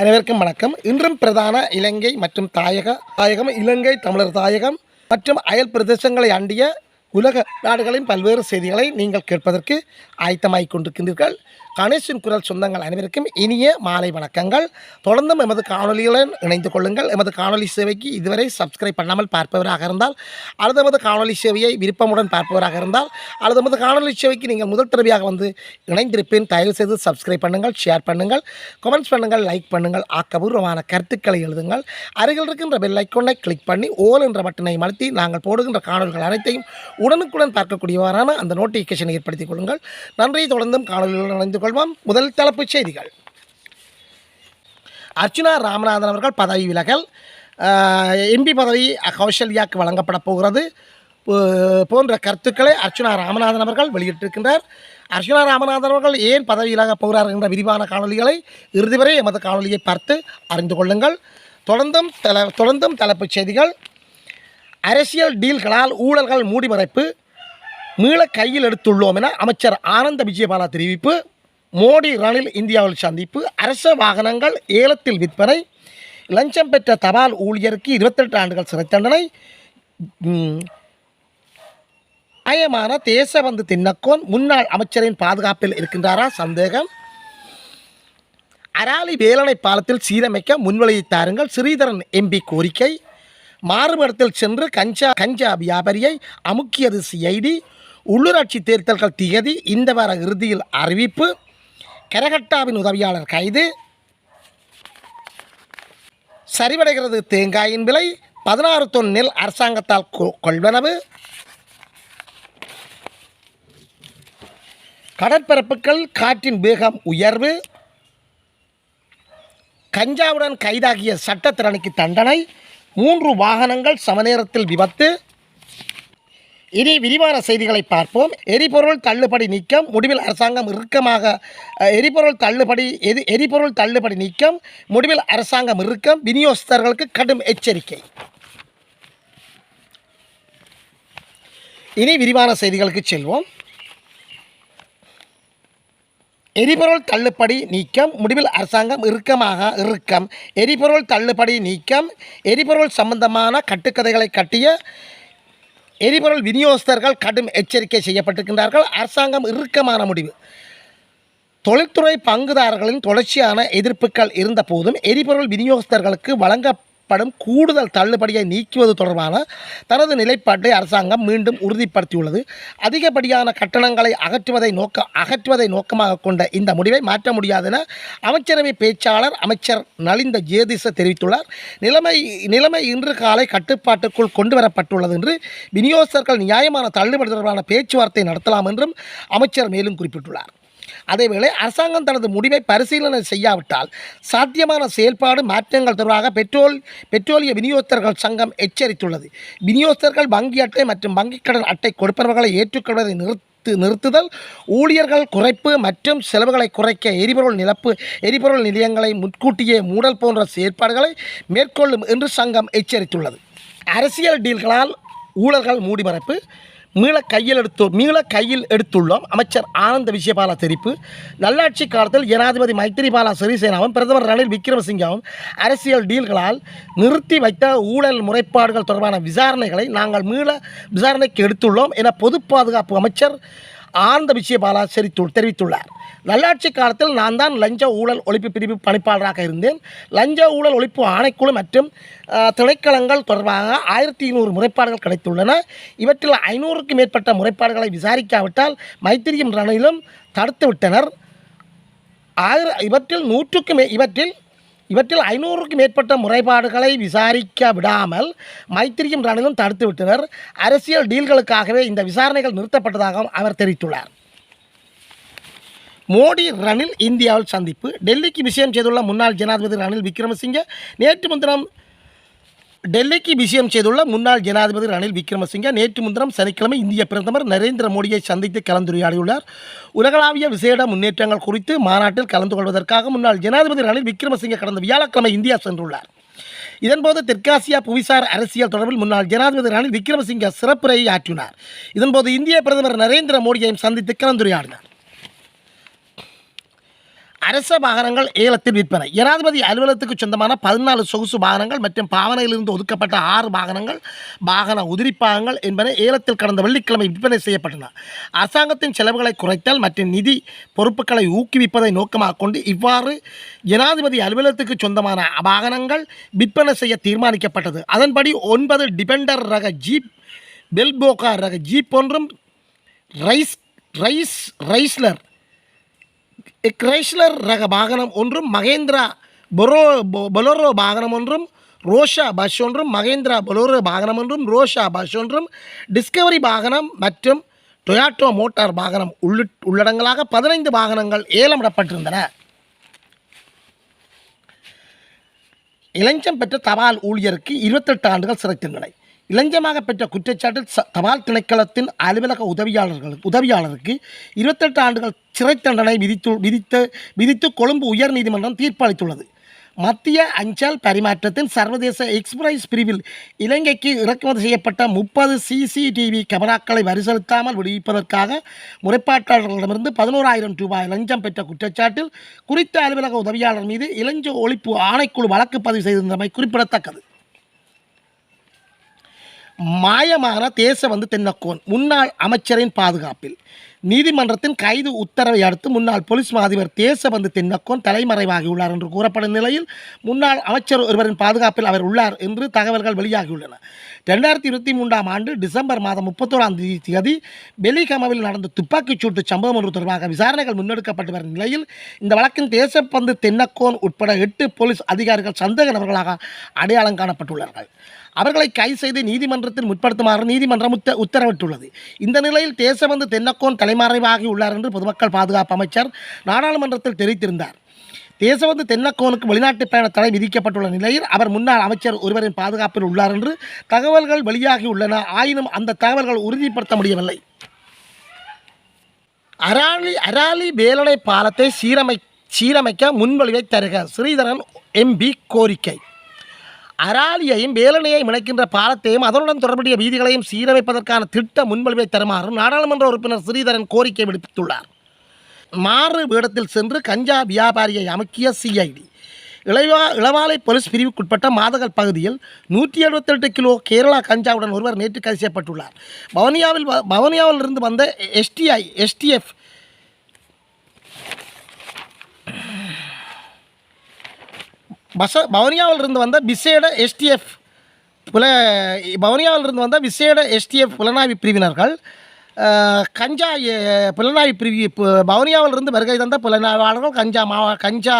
அனைவருக்கும் வணக்கம். இன்றும் பிரதான இலங்கை மற்றும் தாயக தாயகம் இலங்கை தமிழர் தாயகம் மற்றும் அயல் பிரதேசங்களை அண்டிய உலக நாடுகளின் பல்வேறு செய்திகளை நீங்கள் கேட்பதற்கு ஆயத்தமாகிக் கொண்டிருக்கின்றீர்கள். கணேசன் குரல் சொந்தங்கள் அனைவருக்கும் இனிய மாலை வணக்கங்கள். தொடர்ந்தும் எமது காணொலிகளுடன் இணைந்து கொள்ளுங்கள். எமது காணொலி சேவைக்கு இதுவரை சப்ஸ்கிரைப் பண்ணாமல் பார்ப்பவராக இருந்தால் அல்லது எமது காணொலி சேவையை விருப்பமுடன் பார்ப்பவராக இருந்தால் அல்லது எமது காணொலி சேவைக்கு நீங்கள் முதல் தடவையாக வந்து இணைந்திருப்பேன் தயவு செய்து சப்ஸ்கிரைப் பண்ணுங்கள் ஷேர் பண்ணுங்கள் கமெண்ட்ஸ் பண்ணுங்கள் லைக் பண்ணுங்கள் ஆக்கபூர்வமான கருத்துக்களை எழுதுங்கள். அருகில் இருக்கின்ற பெல் ஐக்கோனை கிளிக் பண்ணி ஓல் என்ற பட்டனை அழுத்தி நாங்கள் போடுகின்ற காணொலிகள் அனைத்தையும் உடனுக்குடன் பார்க்கக்கூடியவாறான அந்த நோட்டிஃபிகேஷனை ஏற்படுத்திக் கொள்ளுங்கள். நன்றியை தொடர்ந்தும் காணொலிகள் இணைந்து கொள்வோம். முதல் தலைப்புச் செய்திகள். அர்ச்சுனா ராமநாதன் அவர்கள் பதவி விலகல். எம்பி பதவி கௌசல்யாக்கு வழங்கப்பட போகிறது. போன்ற கருத்துக்களை அர்ச்சுனா ராமநாதன் அவர்கள் வெளியிட்டிருக்கின்றார். அர்ச்சுனா ராமநாதன் அவர்கள் ஏன் பதவி விலகப் போகிறார் என்ற விரிவான காணொலிகளை இறுதி வரை எமது காணொலியை பார்த்து அறிந்து கொள்ளுங்கள். தொடர்ந்தும் தல தொடர்ந்தும் தலைப்புச் செய்திகள். அரசியல் டீல்களால் ஊழல்கள் மூடிமறைப்பு. மீள கையில் எடுத்துள்ளோம் என அமைச்சர் ஆனந்த விஜயபாலா தெரிவிப்பு. மோடி ரணில் இந்தியாவில் சந்திப்பு அரச வாகனங்கள் ஏலத்தில் விற்பனை லஞ்சம் பெற்ற தபால் ஊழியருக்கு இருபத்தெட்டு ஆண்டுகள் சிறை தண்டனை நியாயமான தேசபந்து தின்னக்கோன் முன்னாள் அமைச்சரின் பாதுகாப்பில் இருக்கின்றாரா? சந்தேகம். அராலி வேலனை பாலத்தில் சீரமைக்க முன்வழியை தாருங்கள் ஸ்ரீதரன் எம்பி கோரிக்கை. மாறுபடத்தில் சென்று கஞ்சா கஞ்சா வியாபாரியை அமுக்கியது சிஐடி. உள்ளூராட்சி தேர்தல்கள் திகதி இந்த வார இறுதியில் அறிவிப்பு. கரகட்டாவின் உதவியாளர் கைது. சரிவடைகிறது தேங்காயின் விலை பதினாறு தொன் நெல் அரசாங்கத்தால் கொ- கொள்வனவு. கடற்பரப்புகள் காற்றின் வேகம் உயர்வு. கஞ்சாவுடன் கைதாகிய சட்டத்திறனுக்கு தண்டனை. மூன்று வாகனங்கள் சமநேரத்தில் விபத்து. இனி விரிவான செய்திகளை பார்ப்போம். எரிபொருள் தள்ளுபடி நீக்கம் முடிவில் அரசாங்கம் இறுக்கமாக எரிபொருள் தள்ளுபடி எரி எரிபொருள் தள்ளுபடி நீக்கம் முடிவில் அரசாங்கம் இறுக்கம் விநியோகஸ்தர்களுக்கு கடும் எச்சரிக்கை. இனி விரிவான செய்திகளுக்கு செல்வோம். எரிபொருள் தள்ளுபடி நீக்கம் முடிவில் அரசாங்கம் இறுக்கமாக இறுக்கம். எரிபொருள் தள்ளுபடி நீக்கம் எரிபொருள் சம்பந்தமான கட்டுக்கதைகளை கட்டிய எரிபொருள் விநியோகஸ்தர்கள் கடும் எச்சரிக்கை செய்யப்பட்டிருக்கின்றார்கள். அரசாங்கம் இறுக்கமான முடிவு. தொழில்துறை பங்குதாரர்களின் தொடர்ச்சியான எதிர்ப்புகள் இருந்த போதும் எரிபொருள் விநியோகஸ்தர்களுக்கு வழங்க வழங்கப்படும் கூடுதல் தள்ளுபடியை நீக்குவது தொடர்பான தனது நிலைப்பாட்டை அரசாங்கம் மீண்டும் உறுதிப்படுத்தியுள்ளது. அதிகப்படியான கட்டணங்களை அகற்றுவதை நோக்க அகற்றுவதை நோக்கமாக கொண்ட இந்த முடிவை மாற்ற முடியாது என அமைச்சரவை பேச்சாளர் அமைச்சர் நலிந்த ஜேதிச தெரிவித்துள்ளார். நிலைமை நிலைமை இன்று காலை கட்டுப்பாட்டுக்குள் கொண்டு வரப்பட்டுள்ளது என்று விநியோகஸ்தர்கள் நியாயமான தள்ளுபடி தொடர்பான பேச்சுவார்த்தை நடத்தலாம் என்றும் அமைச்சர் மேலும் குறிப்பிட்டுள்ளார். அதேவேளை அரசாங்கம் தனது முடிவை பரிசீலனை செய்யாவிட்டால் சாத்தியமான செயல்பாடு மாற்றங்கள் தொடர்பாக பெட்ரோல் பெட்ரோலிய விநியோகஸ்தர்கள் சங்கம் எச்சரித்துள்ளது. விநியோகஸ்தர்கள் வங்கி அட்டை மற்றும் வங்கிக் கடன் அட்டை கொடுப்பவர்களை ஏற்றுக்கொள்வதை நிறுத்து நிறுத்துதல் ஊழியர்கள் குறைப்பு மற்றும் செலவுகளை குறைக்க எரிபொருள் நிலப்பு எரிபொருள் நிலையங்களை முன்கூட்டியே மூடல் போன்ற செயற்பாடுகளை மேற்கொள்ளும் என்று சங்கம் எச்சரித்துள்ளது. அரசியல் டீல்களால் ஊழல்கள் மூடிமறைப்பு மீள கையில் எடுத்து மீள கையில் எடுத்துள்ளோம். அமைச்சர் ஆனந்த விஜயபாலா தெரிவிப்பு நல்லாட்சி காலத்தில் ஜனாதிபதி மைத்திரிபால சிறிசேனாவும் பிரதமர் ரணில் விக்ரமசிங்காவும் அரசியல் டீல்களால் நிறுத்தி வைத்த ஊழல் முறைப்பாடுகள் தொடர்பான விசாரணைகளை நாங்கள் மீள விசாரணைக்கு எடுத்துள்ளோம் என பொது பாதுகாப்பு அமைச்சர் ஆனந்த விஜயபாலா தெரிவித்துள்ளார். நல்லாட்சி காலத்தில் நான் தான் லஞ்ச ஊழல் ஒழிப்பு பிரிவு பணிப்பாளராக இருந்தேன். லஞ்ச ஊழல் ஒழிப்பு ஆணைக்குழு மற்றும் திணைக்களங்கள் தொடர்பாக ஆயிரத்தி ஐநூறு முறைப்பாடுகள் கிடைத்துள்ளன. இவற்றில் ஐநூறுக்கும் மேற்பட்ட முறைப்பாடுகளை விசாரிக்காவிட்டால் மைத்திரியும் ரணிலும் தடுத்துவிட்டனர் ஆயிர இவற்றில் நூற்றுக்கு மே இவற்றில் இவற்றில் ஐநூறுக்கும் மேற்பட்ட முறைப்பாடுகளை விசாரிக்க விடாமல் மைத்திரியும் ரணிலும் தடுத்துவிட்டனர் அரசியல் டீல்களுக்காகவே இந்த விசாரணைகள் நிறுத்தப்பட்டதாகவும் அவர் தெரிவித்துள்ளார். மோடி ரணில் இந்தியாவில் சந்திப்பு. டெல்லிக்கு விஷயம் செய்துள்ள முன்னாள் ஜனாதிபதி ரணில் விக்ரமசிங்கே நேற்று முன்தினம் டெல்லிக்கு விஷயம் செய்துள்ள முன்னாள் ஜனாதிபதி ரணில் விக்ரமசிங்கே நேற்று முன்தினம் சனிக்கிழமை இந்திய பிரதமர் நரேந்திர மோடியை சந்தித்து கலந்துரையாடியுள்ளார். உலகளாவிய விசேட முன்னேற்றங்கள் குறித்து மாநாட்டில் கலந்து கொள்வதற்காக முன்னாள் ஜனாதிபதி ரணில் விக்ரமசிங்கே கடந்த வியாழக்கிழமை இந்தியா சென்றுள்ளார். இதன்போது தெற்காசியா புவிசார் அரசியல் தொடர்பில் முன்னாள் ஜனாதிபதி ரணில் விக்ரமசிங்கே சிறப்புரையை ஆற்றினார். இதன்போது இந்திய பிரதமர் நரேந்திர மோடியையும் சந்தித்து கலந்துரையாடினார். அரச வாகனங்கள் ஏலத்தில் விற்பனை. ஜனாதிபதி அலுவலகத்துக்கு சொந்தமான பதினாலு சொகுசு வாகனங்கள் மற்றும் பாவனையிலிருந்து ஒதுக்கப்பட்ட ஆறு வாகனங்கள் வாகன உதிரிப்பாகங்கள் என்பன ஏலத்தில் கடந்த வெள்ளிக்கிழமை விற்பனை செய்யப்பட்டன. அரசாங்கத்தின் செலவுகளை குறைத்தல் மற்றும் நிதி பொறுப்புகளை ஊக்குவிப்பதை நோக்கமாக கொண்டு இவ்வாறு ஜனாதிபதி அலுவலகத்துக்கு சொந்தமான வாகனங்கள் விற்பனை செய்ய தீர்மானிக்கப்பட்டது. அதன்படி ஒன்பது டிபெண்டர் ரக ஜீப் பெல்போகா ரக ஜீப் ஒன்றும் ரைஸ் ரைஸ் ரைஸ்லர் கிரைஸ்லர் ரக வாகனம் ஒன்றும் மகேந்திரா பொரோ பொலோரோ வாகனம் ஒன்றும் ரோஷா பஸ் ஒன்றும் மகேந்திரா பொலோரோ வாகனம் ஒன்றும் ரோஷா பஸ் ஒன்றும் டிஸ்கவரி வாகனம் மற்றும் டொயாட்டோ மோட்டார் வாகனம் உள்ளி உள்ளடங்களாக பதினைந்து வாகனங்கள் ஏலமிடப்பட்டிருந்தன. இளஞ்சம் பெற்ற தபால் ஊழியருக்கு இருபத்தெட்டு ஆண்டுகள் சிறை தண்டனை. இலஞ்சமாக பெற்ற குற்றச்சாட்டில் ச- தபால் திணைக்களத்தின் அலுவலக உதவியாளர்களுக்கு உதவியாளருக்கு இருபத்தெட்டு ஆண்டுகள் சிறை தண்டனை விதித்து விதித்து விதித்து கொழும்பு உயர்நீதிமன்றம் தீர்ப்பளித்துள்ளது. மத்திய அஞ்சல் பரிமாற்றத்தின் சர்வதேச எக்ஸ்பிரஸ் பிரிவில் இலங்கைக்கு இறக்குமதி செய்யப்பட்ட முப்பது சிசிடிவி கேமராக்களை வரி செலுத்தாமல் விடுவிப்பதற்காக முறைப்பாட்டாளர்களிடமிருந்து பதினோராயிரம் ரூபாய் லஞ்சம் பெற்ற குற்றச்சாட்டில் குறித்த அலுவலக உதவியாளர் மீது இளஞ்ச ஒழிப்பு ஆணைக்குழு வழக்கு பதிவு செய்திருந்தமை குறிப்பிடத்தக்கது. மாயமான தேசபந்து தென்னக்கோன் முன்னாள் அமைச்சரின் பாதுகாப்பில். நீதிமன்றத்தின் கைது உத்தரவை அடுத்து முன்னாள் போலீஸ் மாதிபர் தேசபந்து தென்னக்கோன் தலைமறைவாகியுள்ளார் என்று கூறப்படும் நிலையில் முன்னாள் அமைச்சர் ஒருவரின் பாதுகாப்பில் அவர் உள்ளார் என்று தகவல்கள் வெளியாகியுள்ளன. ரெண்டாயிரத்தி இருபத்தி மூன்றாம் ஆண்டு டிசம்பர் மாதம் முப்பத்தோராம் தேதி பெலிகமவில் நடந்த துப்பாக்கிச் சூட்டு சம்பவம் ஒன்று தொடர்பாக விசாரணைகள் முன்னெடுக்கப்பட்டு வரும் நிலையில் இந்த வழக்கின் தேசப்பந்து தென்னக்கோன் உட்பட எட்டு போலீஸ் அதிகாரிகள் சந்தேக நபர்களாக அடையாளம் காணப்பட்டுள்ளார்கள் அவர்களை கைது செய்து நீதிமன்றத்தில் முற்படுத்துமாறு நீதிமன்றம் உத்த உத்தரவிட்டுள்ளது. இந்த நிலையில் தேசபந்து தென்னக்கோன் தலைமறைவாகி உள்ளார் என்று பொதுமக்கள் பாதுகாப்பு அமைச்சர் நாடாளுமன்றத்தில் தெரிவித்திருந்தார். தேசவந்து தென்னக்கோனுக்கு வெளிநாட்டு பயண தடை விதிக்கப்பட்டுள்ள நிலையில் அவர் முன்னாள் அமைச்சர் ஒருவரின் பாதுகாப்பில் உள்ளார் என்று தகவல்கள் வெளியாகியுள்ளன ஆயினும் அந்த தகவல்கள் உறுதிப்படுத்த முடியவில்லை. அராலி அராலி வேலனை பாலத்தை சீரமை சீரமைக்க முன்மொழிவை தருக. ஸ்ரீதரன் எம்பி கோரிக்கை. அராலியையும் வேலனையையும் இணைக்கின்ற பாலத்தையும் அதனுடன் தொடர்புடைய வீதிகளையும் சீரமைப்பதற்கான திட்ட முன்மொழிவை தருமாறும் நாடாளுமன்ற உறுப்பினர் ஸ்ரீதரன் கோரிக்கை விடுத்துள்ளார். மாறு வேடத்தில் சென்று கஞ்சா வியாபாரியை அமுக்கிய சிஐடி இளைவா இளவாலை போலீஸ் பிரிவுக்குட்பட்ட மாதகல் பகுதியில் நூற்றி எழுபத்தெட்டு கிலோ கேரளா கஞ்சாவுடன் ஒருவர் நேற்று கைது செய்யப்பட்டுள்ளார். பவனியாவில் பவனியாவில் இருந்து வந்த எஸ்டிஐ எஸ்டிஎஃப் பச பவனியாவில் இருந்து வந்த விசேட எஸ்டிஎஃப் புல பவனியாவில் இருந்து வந்த விசேட எஸ்டிஎஃப் புலனாய்வு பிரிவினர்கள் கஞ்சா புலனாய் புலனாய்வு பிரிவு பு- இருந்து வருகை தந்த புலனாய்வாளர்கள் கஞ்சா மாவ கஞ்சா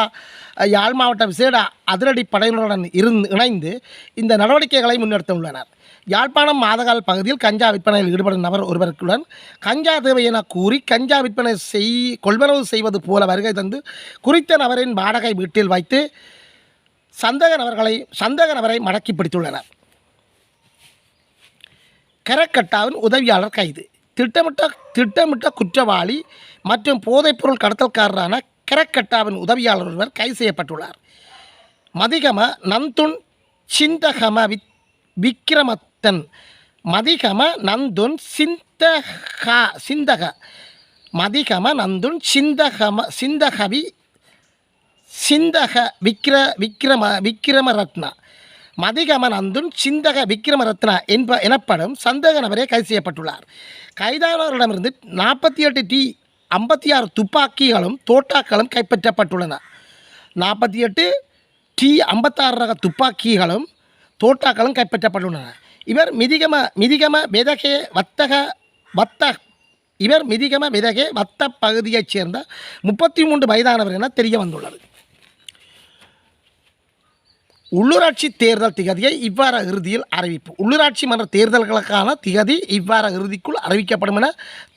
யாழ் மாவட்ட விசேட அதிரடி படையினருடன் இருந்து இணைந்து இந்த நடவடிக்கைகளை முன்னெடுத்துள்ளனர் யாழ்ப்பாணம் மாதகால் பகுதியில் கஞ்சா விற்பனையில் ஈடுபடும் நபர் ஒருவருக்குடன் கஞ்சா தேவை என கூறி கஞ்சா விற்பனை செய் கொள்வனவு செய்வது போல வருகை தந்து குறித்த நபரின் வாடகை வீட்டில் வைத்து சந்தேக நபர்களை சந்தேக நபரை மடக்கி பிடித்துள்ளனர். கரக்கட்டாவின் உதவியாளர் கைது. திட்டமிட்ட திட்டமிட்ட குற்றவாளி மற்றும் போதைப்பொருள் கடத்தல்காரரான கரக்கட்டாவின் உதவியாளர் ஒருவர் கைது செய்யப்பட்டுள்ளார். மதிகம நந்துன் சிந்தகம வித் விக்ரமத்தன் மதிகம நந்துன் சிந்தக சிந்தக. மதிகம நந்துன் சிந்தகம சிந்தகவி சிந்தக விக்ர விக்ரம விக்ரமரத்னா மதிகமனந்துன் சிந்தக விக்ரமரத்னா என்ப எனப்படும் சந்தேக நபரே கைது செய்யப்பட்டுள்ளார். கைதானவர்களிடமிருந்து நாற்பத்தி எட்டு டி ஐம்பத்தி ஆறு துப்பாக்கிகளும் தோட்டாக்களும் கைப்பற்றப்பட்டுள்ளன. நாற்பத்தி எட்டு டி ஐம்பத்தாறு ரக துப்பாக்கிகளும் தோட்டாக்களும் கைப்பற்றப்பட்டுள்ளன. இவர் மிதிகம மிதிகம மிதகே வத்தக வத்த இவர் மிதிகம விதகே வத்த பகுதியைச் சேர்ந்த முப்பத்தி மூன்று வயதானவர் என தெரிய வந்துள்ளது உள்ளூராட்சி தேர்தல் திகதியை இவ்வார இறுதியில் அறிவிப்பு. உள்ளூராட்சி மன்ற தேர்தல்களுக்கான திகதி இவ்வார இறுதிக்குள் அறிவிக்கப்படும் என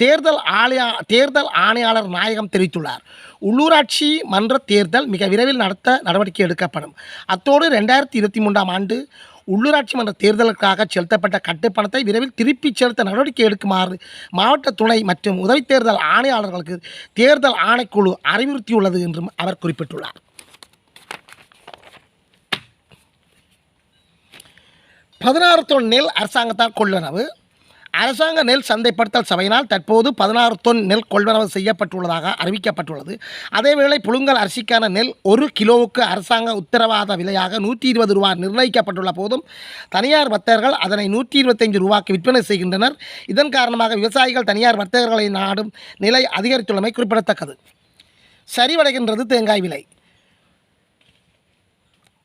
தேர்தல் ஆணையா தேர்தல் ஆணையாளர் நாயகம் தெரிவித்துள்ளார். உள்ளூராட்சி மன்ற தேர்தல் மிக விரைவில் நடத்த நடவடிக்கை எடுக்கப்படும். அத்தோடு ரெண்டாயிரத்தி இருபத்தி மூன்றாம் ஆண்டு உள்ளூராட்சி மன்ற தேர்தலுக்காக செலுத்தப்பட்ட கட்டுப்பணத்தை விரைவில் திருப்பிச் செலுத்த நடவடிக்கை எடுக்குமாறு மாவட்ட துணை மற்றும் உதவி தேர்தல் ஆணையாளர்களுக்கு தேர்தல் ஆணைக்குழு அறிவுறுத்தியுள்ளது என்றும் அவர் குறிப்பிட்டுள்ளார். பதினாறு தொன் நெல் அரசாங்கத்தால் கொள்வனவு அரசாங்க நெல் சந்தைப்படுத்தல் சபையினால் தற்போது பதினாறு தொன் நெல் கொள்வனவு செய்யப்பட்டுள்ளதாக அறிவிக்கப்பட்டுள்ளது. அதேவேளை புழுங்கல் அரிசிக்கான நெல் ஒரு கிலோவுக்கு அரசாங்க உத்தரவாத விலையாக நூற்றி இருபது ரூபா நிர்ணயிக்கப்பட்டுள்ள போதும் தனியார் வர்த்தகர்கள் அதனை நூற்றி இருபத்தைந்து ரூபாய்க்கு விற்பனை செய்கின்றனர். இதன் காரணமாக விவசாயிகள் தனியார் வர்த்தகர்களை நாடும் நிலை அதிகரித்துள்ளமை குறிப்பிடத்தக்கது. சரிவடைகின்றது தேங்காய் விலை.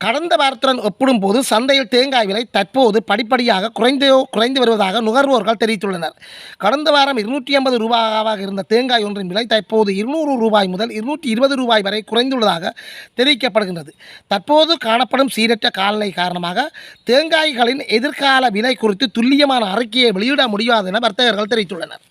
கடந்த வாரத்துடன் ஒப்பிடும்போது சந்தையில் தேங்காய் விலை தற்போது படிப்படியாக குறைந்து குறைந்து வருவதாக நுகர்வோர்கள் தெரிவித்துள்ளனர். கடந்த வாரம் இருநூற்றி ஐம்பது ரூபாயாக இருந்த தேங்காய் ஒன்றின் விலை தற்போது இருநூறு ரூபாய் முதல் இருநூற்றி இருபது ரூபாய் வரை குறைந்துள்ளதாக தெரிவிக்கப்படுகின்றது. தற்போது காணப்படும் சீரற்ற காலநிலை காரணமாக தேங்காய்களின் எதிர்கால விலை குறித்து துல்லியமான அறிக்கையை வெளியிட முடியாது என வர்த்தகர்கள் தெரிவித்துள்ளனர்.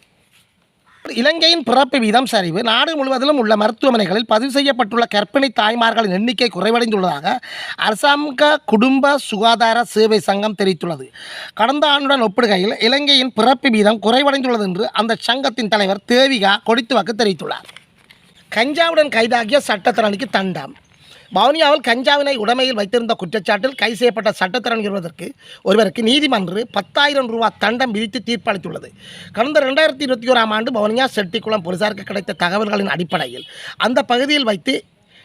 இலங்கையின் பிறப்பு வீதம் சரிவு. நாடு முழுவதிலும் உள்ள மருத்துவமனைகளில் பதிவு செய்யப்பட்டுள்ள கர்ப்பிணி தாய்மார்களின் எண்ணிக்கை குறைவடைந்துள்ளதாக அரசாங்க குடும்ப சுகாதார சேவை சங்கம் தெரிவித்துள்ளது. கடந்த ஆண்டுடன் ஒப்பிடுகையில் இலங்கையின் பிறப்பு வீதம் குறைவடைந்துள்ளது என்று அந்த சங்கத்தின் தலைவர் தேவிகா கொடித்துவாக்கு தெரிவித்துள்ளார். கஞ்சாவுடன் கைதாகிய சட்டத்திறனுக்கு தண்டம். வவுனியாவில் கஞ்சாவினை உடமையில் வைத்திருந்த குற்றச்சாட்டில் கைது செய்யப்பட்ட சட்டத்திறன் இருவதற்கு ஒருவருக்கு நீதிமன்று பத்தாயிரம் ரூபாய் தண்டம் விதித்து தீர்ப்பளித்துள்ளது. கடந்த ரெண்டாயிரத்தி இருபத்தி ஓராம் ஆண்டு வவுனியா செட்டிக்குளம் போலீசாருக்கு கிடைத்த தகவல்களின் அடிப்படையில் அந்த பகுதியில் வைத்து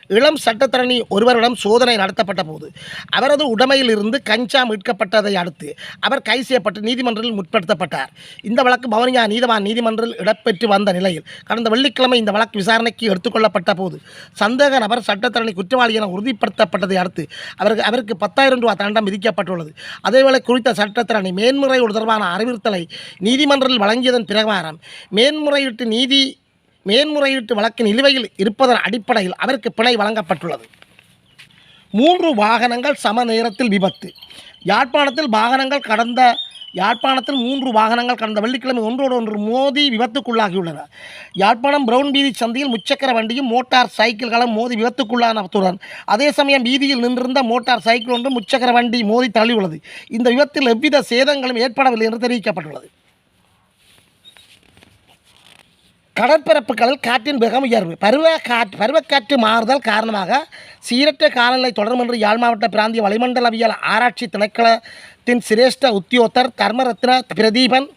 இளம் சட்டத்தரணி ஒருவரிடம் சோதனை நடத்தப்பட்ட போது அவரது உடைமையில் இருந்து கஞ்சா மீட்கப்பட்டதை அடுத்து அவர் கைது செய்யப்பட்டு நீதிமன்றத்தில் முற்படுத்தப்பட்டார். இந்த வழக்கு பவனியா நீதவான் நீதிமன்றில் இடம்பெற்று வந்த நிலையில் கடந்த வெள்ளிக்கிழமை இந்த வழக்கு விசாரணைக்கு எடுத்துக்கொள்ளப்பட்ட போது சந்தேக நபர் சட்டத்தரணி குற்றவாளி என உறுதிப்படுத்தப்பட்டதை அடுத்து அவருக்கு அவருக்கு பத்தாயிரம் ரூபாய் தண்டம் விதிக்கப்பட்டுள்ளது. அதேவேளை குறித்த சட்டத்தரணி மேன்முறையீடு தொடர்பான அறிவுறுத்தலை நீதிமன்றத்தில் வழங்கியதன் பிரகாரம் மேன்முறையீட்டு நீதி மேன்முறையீட்டு வழக்கின் நிலுவையில் இருப்பதன் அடிப்படையில் அவருக்கு பிணை வழங்கப்பட்டுள்ளது. மூன்று வாகனங்கள் சம நேரத்தில் விபத்து. யாழ்ப்பாணத்தில் வாகனங்கள் கடந்த யாழ்ப்பாணத்தில் மூன்று வாகனங்கள் கடந்த வெள்ளிக்கிழமை ஒன்றோடு ஒன்று மோதி விபத்துக்குள்ளாகியுள்ளன. யாழ்ப்பாணம் பிரவுன் வீதி சந்தையில் முச்சக்கர வண்டியும் மோட்டார் சைக்கிள்களும் மோதி விபத்துக்குள்ளானத்துடன் அதே சமயம் வீதியில் நின்றிருந்த மோட்டார் சைக்கிள் ஒன்று முச்சக்கர வண்டி மோதி தள்ளியுள்ளது. இந்த விபத்தில் எவ்வித சேதங்களும் ஏற்படவில்லை என்று தெரிவிக்கப்பட்டுள்ளது. கடற்பரப்புகளில் காற்றின் வேகம் உயர்வு. பருவ காற்று பருவக்காற்று மாறுதல் காரணமாக சீரற்ற காலநிலை தொடரும் என்று யாழ் மாவட்ட பிராந்திய வளிமண்டலவியல் ஆராய்ச்சி திணைக்களத்தின் சிரேஷ்ட உத்தியோத்தர் தர்மரத்ன பிரதீபன்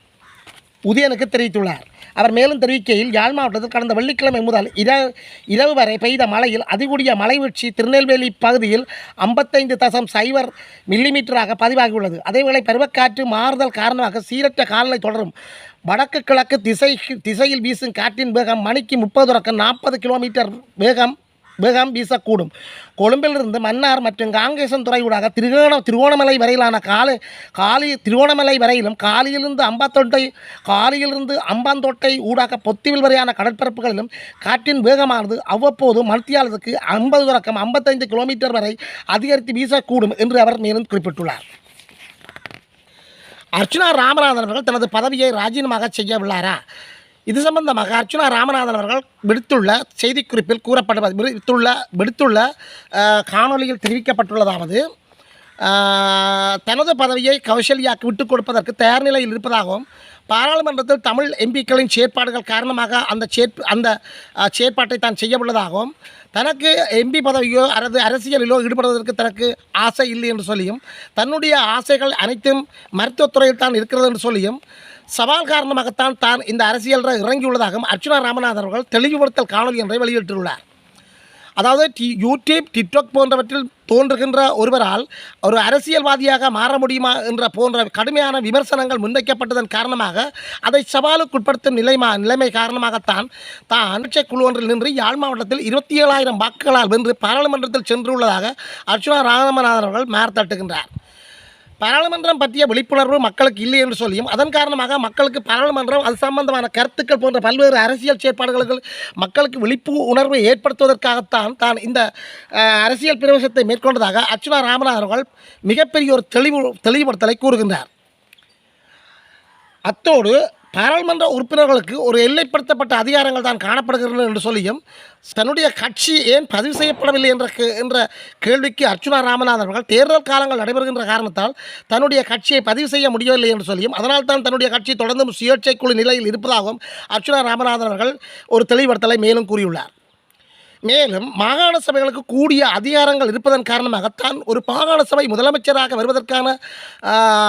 உதயனுக்கு தெரிவித்துள்ளார். அவர் மேலும் தெரிவிக்கையில் யாழ் மாவட்டத்தில் கடந்த வெள்ளிக்கிழமை முதல் இரவு இரவு வரை பெய்த மழையில் அதிகூடிய மழை வீழ்ச்சி திருநெல்வேலி பகுதியில் ஐம்பத்தைந்து தசம் சைபர் மில்லிமீட்டராக பதிவாகியுள்ளது. அதேவேளை பருவக்காற்று மாறுதல் காரணமாக சீரற்ற காலநிலை தொடரும். வடக்கு கிழக்கு திசை திசையில் வீசும் காற்றின் வேகம் மணிக்கு முப்பது தொடக்கம் நாற்பது கிலோமீட்டர் வேகம் வேகம் வீசக்கூடும். கொழும்பிலிருந்து மன்னார் மற்றும் காங்கேசன் துறையூடாக திருகோண திருவோணமலை வரையிலான காலை காலி திருவோணமலை வரையிலும் காலியிலிருந்து அம்பாத்தொட்டை காலியிலிருந்து அம்பாந்தோட்டை ஊடாக பொத்திவில் வரையான கடற்பரப்புகளிலும் காற்றின் வேகமானது அவ்வப்போது மணித்தியாலத்துக்கு ஐம்பது தொடக்கம் ஐம்பத்தைந்து கிலோமீட்டர் வரை அதிகரித்து வீசக்கூடும் என்று அவர் மேலும் குறிப்பிட்டுள்ளார். அர்ச்சுனா ராமநாதன் அவர்கள் தனது பதவியை ராஜினாமாக செய்ய உள்ளாரா? இது சம்பந்தமாக அர்ச்சுனா ராமநாதன் அவர்கள் விடுத்துள்ள செய்திக்குறிப்பில் கூறப்பட்ட விடுத்துள்ள விடுத்துள்ள காணொலியில் காணொளியில் தெரிவிக்கப்பட்டுள்ளதாவது தனது பதவியை கௌசல்யாக்கு விட்டுக் கொடுப்பதற்கு தயார் நிலையில் இருப்பதாகவும் பாராளுமன்றத்தில் தமிழ் எம்பிக்களின் செயற்பாடுகள் காரணமாக அந்த செயற் அந்த செயற்பாட்டை தான் செய்ய உள்ளதாகவும் தனக்கு எம்பி பதவியோ அல்லது அரசியலிலோ ஈடுபடுவதற்கு தனக்கு ஆசை இல்லை என்று சொல்லியும் தன்னுடைய ஆசைகள் அனைத்தும் மருத்துவத்துறையில் தான் இருக்கிறது என்று சொல்லியும் சவால் காரணமாகத்தான் தான் இந்த அரசியலில் இறங்கியுள்ளதாகவும் அர்ச்சுனா ராமநாதன் அவர்கள் தெளிவுபடுத்தல் காணொலி ஒன்றை வெளியிட்டுள்ளார் அதாவது டி யூடியூப் டிக்டாக் போன்றவற்றில் தோன்றுகின்ற ஒருவரால் ஒரு அரசியல்வாதியாக மாற முடியுமா என்ற போன்ற கடுமையான விமர்சனங்கள் முன்வைக்கப்பட்டதன் காரணமாக அதை சவாலுக்குட்படுத்தும் நிலைமா நிலைமை காரணமாகத்தான் தான் அனுட்சை குழு ஒன்றில் நின்று யாழ் மாவட்டத்தில் இருபத்தி ஏழாயிரம் வாக்குகளால் வென்று பாராளுமன்றத்தில் சென்றுள்ளதாக அர்ச்சுனா ராமநாதன் அவர்கள் மேற்தட்டுகின்றார் பாராளுமன்றம் பற்றிய விழிப்புணர்வு மக்களுக்கு இல்லை என்று சொல்லியும் அதன் காரணமாக மக்களுக்கு பாராளுமன்றம் அது சம்பந்தமான கருத்துக்கள் போன்ற பல்வேறு அரசியல் செயற்பாடுகளுக்கு மக்களுக்கு விழிப்பு உணர்வை ஏற்படுத்துவதற்காகத்தான் தான் இந்த அரசியல் பிரவேசத்தை மேற்கொண்டதாக அர்ச்சுனா ராமநாதன் அவர்கள் மிகப்பெரிய ஒரு தெளிவு தெளிவுபடுத்தலை கூறுகின்றார். அத்தோடு பாராளுமன்ற உறுப்பினர்களுக்கு ஒரு எல்லைப்படுத்தப்பட்ட அதிகாரங்கள் தான் காணப்படுகின்றன என்று சொல்லியும் தன்னுடைய கட்சி ஏன் பதிவு செய்யப்படவில்லை என்ற கே- என்ற கேள்விக்கு அர்ச்சுனா ராமநாதன் அவர்கள் தேர்தல் காலங்கள் நடைபெறுகின்ற காரணத்தால் தன்னுடைய கட்சியை பதிவு செய்ய முடியவில்லை என்று சொல்லியும் அதனால் தான் தன்னுடைய கட்சி தொடர்ந்தும் சுயேட்சை குழு நிலையில் இருப்பதாகவும் அர்ச்சுனா ராமநாதன் அவர்கள் ஒரு தெளிவடுத்தலை மேலும் கூறியுள்ளார். மேலும் மாகாண சபைகளுக்கு கூடிய அதிகாரங்கள் இருப்பதன் காரணமாகத்தான் ஒரு மாகாண சபை முதலமைச்சராக வருவதற்கான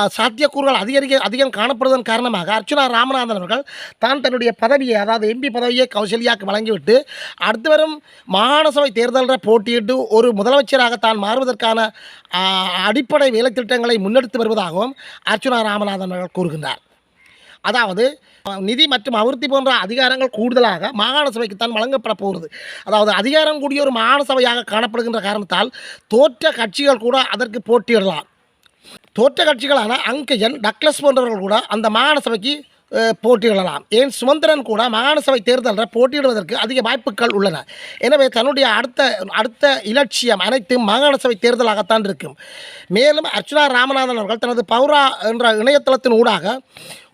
சாத்தியக்கூறுகள் அதிகரிக்க அதிகம் காணப்படுவதன் காரணமாக அர்ச்சுனா ராமநாதன் அவர்கள் தான் தன்னுடைய பதவியை அதாவது எம்பி பதவியை கௌசல்யாவுக்கு வழங்கிவிட்டு அடுத்து வரும் மாகாண சபை தேர்தலில் போட்டியிட்டு ஒரு முதலமைச்சராக தான் மாறுவதற்கான அடிப்படை வேலைத்திட்டங்களை முன்னெடுத்து வருவதாகவும் அர்ச்சுனா ராமநாதன் அவர்கள் கூறுகின்றார். அதாவது நிதி மற்றும் அபிவிருத்தி போன்ற அதிகாரங்கள் கூடுதலாக மாகாண சபைக்குத்தான் வழங்கப்பட போகிறது. அதாவது அதிகாரம் கூடிய ஒரு மாகாண சபையாக காணப்படுகின்ற காரணத்தால் தோற்ற கட்சிகள் கூட அதற்கு போட்டியிடலாம். தோற்ற கட்சிகளான அங்கஜன் டக்ளஸ் போன்றவர்கள் கூட அந்த மாகாண சபைக்கு போட்டியிடலாம். ஏன் சுமந்திரன் கூட மாகாண சபை தேர்தலில் போட்டியிடுவதற்கு அதிக வாய்ப்புகள் உள்ளன. எனவே தன்னுடைய அடுத்த அடுத்த இலட்சியம் அனைத்தும் மாகாண சபை தேர்தலாகத்தான் இருக்கும். மேலும் அர்ச்சுனா ராமநாதன் அவர்கள் தனது பௌரா என்ற இணையதளத்தின் ஊடாக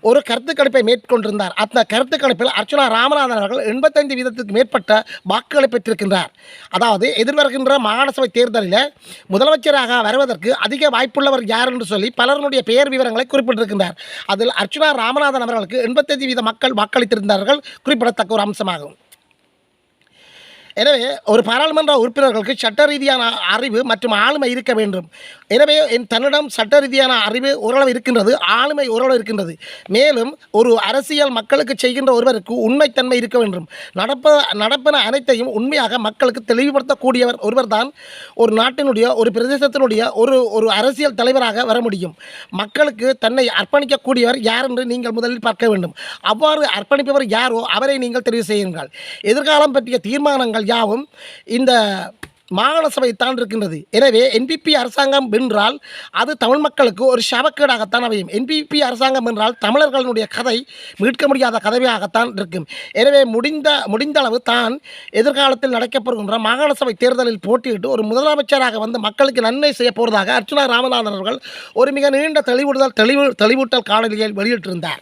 ஒரு கருத்து கணிப்பை மேற்கொண்டிருந்தார். அந்த கருத்து கணிப்பில் அர்ச்சுனா ராமநாதன் அவர்கள் எண்பத்தைந்து வீதத்துக்கு மேற்பட்ட வாக்குகளை பெற்றிருக்கின்றார். அதாவது எதிர்வருகின்ற மாகாண சபை தேர்தலில் முதலமைச்சராக வருவதற்கு அதிக வாய்ப்புள்ளவர் யார் என்று சொல்லி பலருடைய பெயர் விவரங்களை குறிப்பிட்டிருக்கின்றார். அதில் அர்ச்சுனா ராமநாதன் அவர்களுக்கு எண்பத்தைந்து வீத மக்கள் வாக்களித்திருந்தார்கள். குறிப்பிடத்தக்க ஒரு அம்சமாகும். எனவே ஒரு பாராளுமன்ற உறுப்பினர்களுக்கு சட்ட ரீதியான அறிவு மற்றும் ஆளுமை இருக்க வேண்டும். எனவே என் தன்னிடம் சட்ட ரீதியான அறிவு ஓரளவு இருக்கின்றது ஆளுமை ஓரளவு இருக்கின்றது. மேலும் ஒரு அரசியல் மக்களுக்கு செய்கின்ற ஒருவருக்கு உண்மைத்தன்மை இருக்க வேண்டும். நடப்ப நடப்பன அனைத்தையும் உண்மையாக மக்களுக்கு தெளிவுபடுத்தக்கூடியவர் ஒருவர் தான் ஒரு நாட்டினுடைய ஒரு பிரதேசத்தினுடைய ஒரு ஒரு அரசியல் தலைவராக வர முடியும். மக்களுக்கு தன்னை அர்ப்பணிக்கக்கூடியவர் யார் என்று நீங்கள் முதலில் பார்க்க வேண்டும். அவ்வாறு அர்ப்பணிப்பவர் யாரோ அவரை நீங்கள் தெரிவு செய்யுங்கள். எதிர்காலம் பற்றிய தீர்மானங்கள் யாவும் இந்த மாகாண சபை தான் இருக்கின்றது எனவே என்பிபி அரசாங்கம் என்றால் அது தமிழ் மக்களுக்கு ஒரு சவக்கேடாகத்தான் அமையும். என்பிபி அரசாங்கம் என்றால் தமிழர்களுடைய கதை மீட்க முடியாத கதவையாகத்தான் இருக்கும். எனவே முடிந்த முடிந்த அளவு தான் எதிர்காலத்தில் நடக்கப்படுகின்ற மாகாண சபை தேர்தலில் போட்டியிட்டு ஒரு முதலமைச்சராக வந்து மக்களுக்கு நன்மை செய்ய போவதாக அர்ச்சுனா ராமநாதன் அவர்கள் ஒரு மிக நீண்ட தெளிவுறுதல் தெளிவு தெளிவூட்டல் காணொலியை வெளியிட்டிருந்தார்.